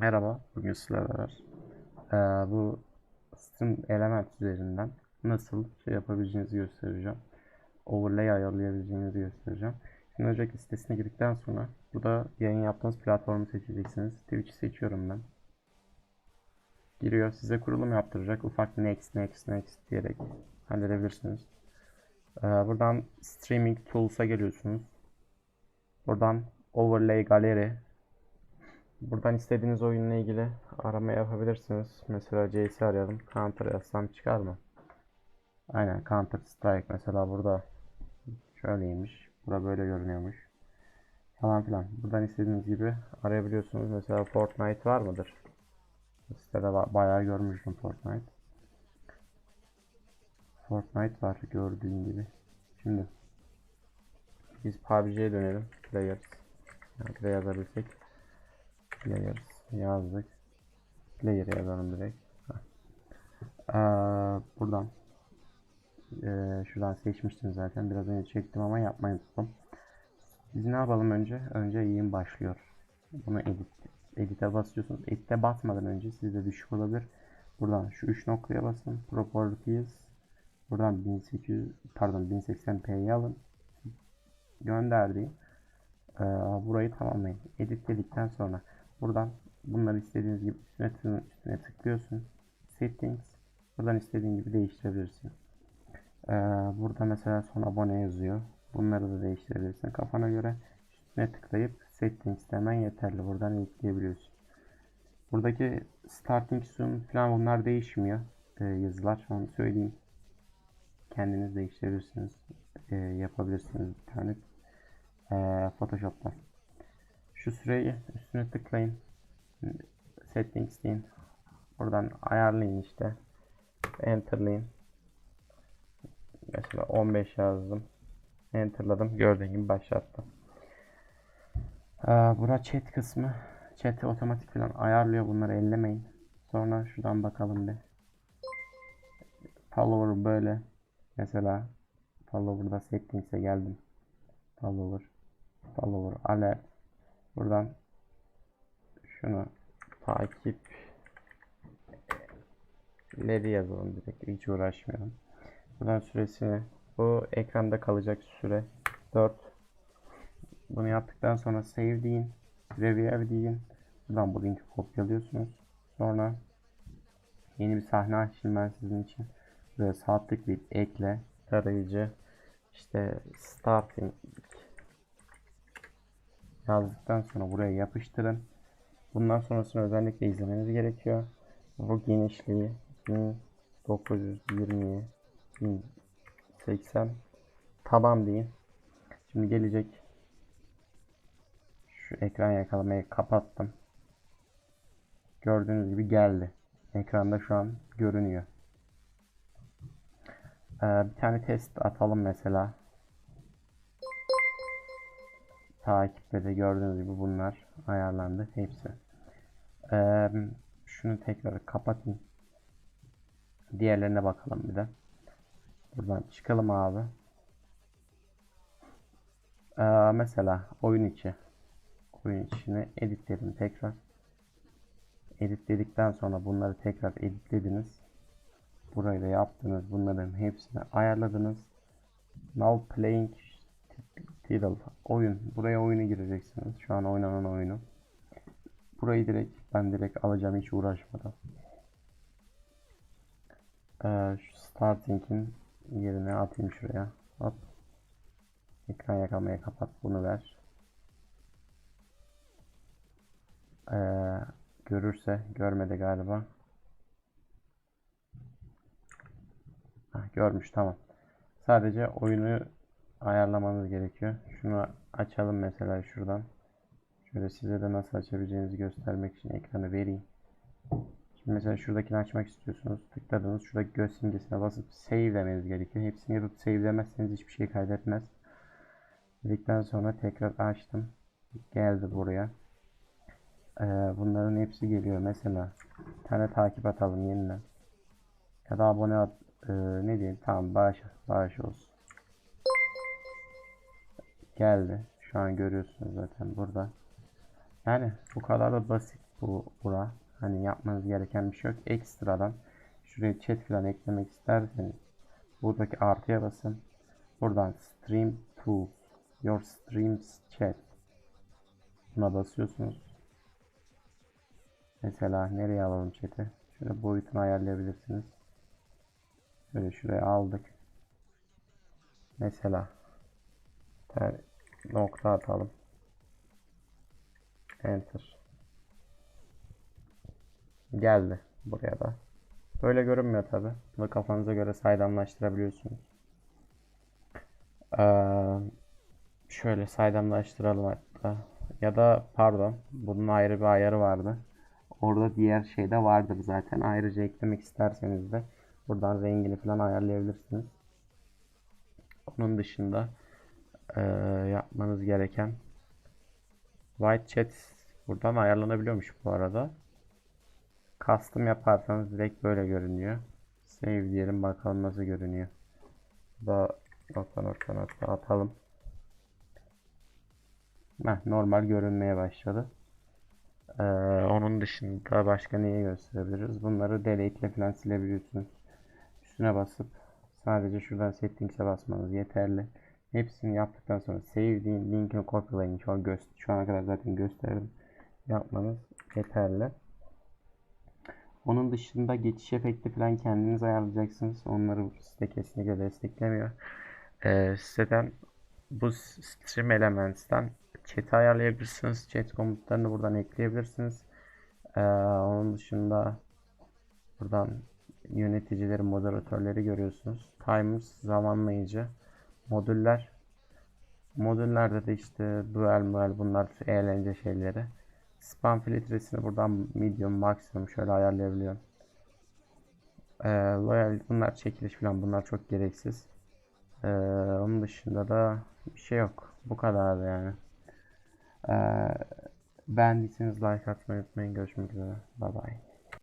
Merhaba, bugün sizlerle beraber eee, bu Stream Element üzerinden nasıl şey yapabileceğinizi göstereceğim. Overlay ayarlayabileceğinizi göstereceğim. Şimdi öncelikle sitesine girdikten sonra burada yayın yaptığınız platformu seçeceksiniz. Twitch'i seçiyorum ben. Giriyor, size kurulum yaptıracak. Ufak next, next, next diyerek halledebilirsiniz. Eee, buradan Streaming Tools'a geliyorsunuz. Buradan Overlay Gallery Buradan istediğiniz oyunla ilgili arama yapabilirsiniz. Mesela CS arayalım. Counter yazsam çıkar mı? Aynen Counter Strike mesela burada şöyleymiş. Burada böyle görünüyormuş. Falan filan. Buradan istediğiniz gibi arayabiliyorsunuz. Mesela Fortnite var mıdır? Sitede ba- bayağı görmüştüm Fortnite. Fortnite var gördüğün gibi. Şimdi biz PUBG'ye dönelim. Players. Yani play yazabilsek. Players yazdık. Player yazalım direkt. Ee, buradan ee, şuradan seçmiştim zaten. Biraz önce çektim ama yapmayı unuttum. Biz ne yapalım önce? Önce yayın başlıyor. Bunu edit edit'e basıyorsunuz. Edit'e basmadan önce sizde düşük olabilir. Buradan şu 3 noktaya basın. Properties. Buradan 1800 pardon 1080p'yi alın. Gönderdiğim. Ee, burayı tamamlayın. Edit dedikten sonra buradan bunları istediğiniz gibi üstüne, üstüne tıklıyorsun. Settings. Buradan istediğin gibi değiştirebilirsin. Ee, burada mesela son abone yazıyor. Bunları da değiştirebilirsin. Kafana göre üstüne tıklayıp settings hemen yeterli. Buradan ekleyebiliyorsun. Buradaki starting soon falan bunlar değişmiyor. Ee, yazılar. Onu söyleyeyim. Kendiniz değiştirebilirsiniz. Ee, yapabilirsiniz bir tane. Ee, Photoshop'tan. Şu süreyi üstüne tıklayın. Settings deyin. Buradan ayarlayın işte. Enter'layın. Mesela 15 yazdım. Enter'ladım. Gördüğün gibi başlattı. Ee, bura chat kısmı. Chat'i otomatik falan ayarlıyor. Bunları ellemeyin. Sonra şuradan bakalım bir. Follower böyle. Mesela follower'da settings'e geldim. Follower. Follower alert. Buradan şunu takip. Leri yazalım direkt? Hiç uğraşmayalım. Buradan süresini bu ekranda kalacak süre 4 bunu yaptıktan sonra save deyin review deyin. Buradan bu linki kopyalıyorsunuz. Sonra yeni bir sahne açayım ben sizin için. Buraya sağ tıklayıp ekle. Tarayıcı işte starting yazdıktan sonra buraya yapıştırın. Bundan sonrasını özellikle izlemeniz gerekiyor. Bu genişliği 1920'ye 1080 tamam deyin. Şimdi gelecek şu ekran yakalamayı kapattım. Gördüğünüz gibi geldi. Ekranda şu an görünüyor. Ee, bir tane test atalım mesela. Takipte de gördüğünüz gibi bunlar ayarlandı hepsi. Ee, şunu tekrar kapatayım. Diğerlerine bakalım bir de. Buradan çıkalım abi. Ee, mesela oyun içi. Oyun içine editledim tekrar. Editledikten sonra bunları tekrar editlediniz. Burayı da yaptınız. Bunların hepsini ayarladınız. Now playing Title oyun. Buraya oyunu gireceksiniz. Şu an oynanan oyunu. Burayı direkt ben direkt alacağım hiç uğraşmadan. Ee, şu starting'in yerine atayım şuraya. Hop. Ekran yakamayı kapat. Bunu ver. Ee, görürse görmedi galiba. Hah, görmüş tamam. Sadece oyunu ayarlamanız gerekiyor. Şunu açalım mesela şuradan. Şöyle size de nasıl açabileceğinizi göstermek için ekranı vereyim. Şimdi mesela şuradakini açmak istiyorsunuz. Tıkladınız. Şuradaki göz simgesine basıp save demeniz gerekiyor. Hepsini yapıp save demezseniz hiçbir şey kaydetmez. Dedikten sonra tekrar açtım. Geldi buraya. Ee, bunların hepsi geliyor. Mesela bir tane takip atalım yeniden. Ya da abone at, ee, ne diyeyim tamam bağış, bağış olsun geldi. Şu an görüyorsunuz zaten burada. Yani bu kadar da basit. Bu bura. Hani yapmanız gereken bir şey yok. Ekstradan şuraya chat falan eklemek isterseniz buradaki artıya basın. Buradan stream tools your streams chat buna basıyorsunuz. Mesela nereye alalım chat'i? Şöyle boyutunu ayarlayabilirsiniz. Şöyle şuraya aldık. Mesela ter, nokta atalım. Enter. Geldi buraya da. Böyle görünmüyor tabi. Bunu kafanıza göre saydamlaştırabiliyorsunuz. Ee, şöyle saydamlaştıralım hatta. Ya da pardon. Bunun ayrı bir ayarı vardı. Orada diğer şey de vardır zaten. Ayrıca eklemek isterseniz de buradan rengini falan ayarlayabilirsiniz. Onun dışında eee, yapmanız gereken White Chat buradan ayarlanabiliyormuş bu arada. Custom yaparsanız direkt böyle görünüyor. Save diyelim bakalım nasıl görünüyor. Da nokta nokta nokta atalım. Heh, normal görünmeye başladı. Ee, onun dışında başka neyi gösterebiliriz? Bunları delete ile falan silebiliyorsunuz. Üstüne basıp sadece şuradan settings'e basmanız yeterli. Hepsini yaptıktan sonra save deyin, linkini kopyalayın. Şu an göster şu ana kadar zaten gösterdim. Yapmanız yeterli. Onun dışında geçiş efekti falan kendiniz ayarlayacaksınız. Onları site kesinlikle desteklemiyor. Ee, siteden bu stream elements'ten chat'i ayarlayabilirsiniz. Chat komutlarını buradan ekleyebilirsiniz. Ee, onun dışında buradan yöneticileri, moderatörleri görüyorsunuz. Timers zamanlayıcı. Modüller. Modüllerde de işte duel muel bunlar eğlence şeyleri. Spam filtresini buradan medium, maksimum şöyle ayarlayabiliyorum. Ee, loyal bunlar çekiliş falan bunlar çok gereksiz. Ee, onun dışında da bir şey yok. Bu kadar yani. Ee, beğendiyseniz like atmayı unutmayın. Görüşmek üzere. Bye bye.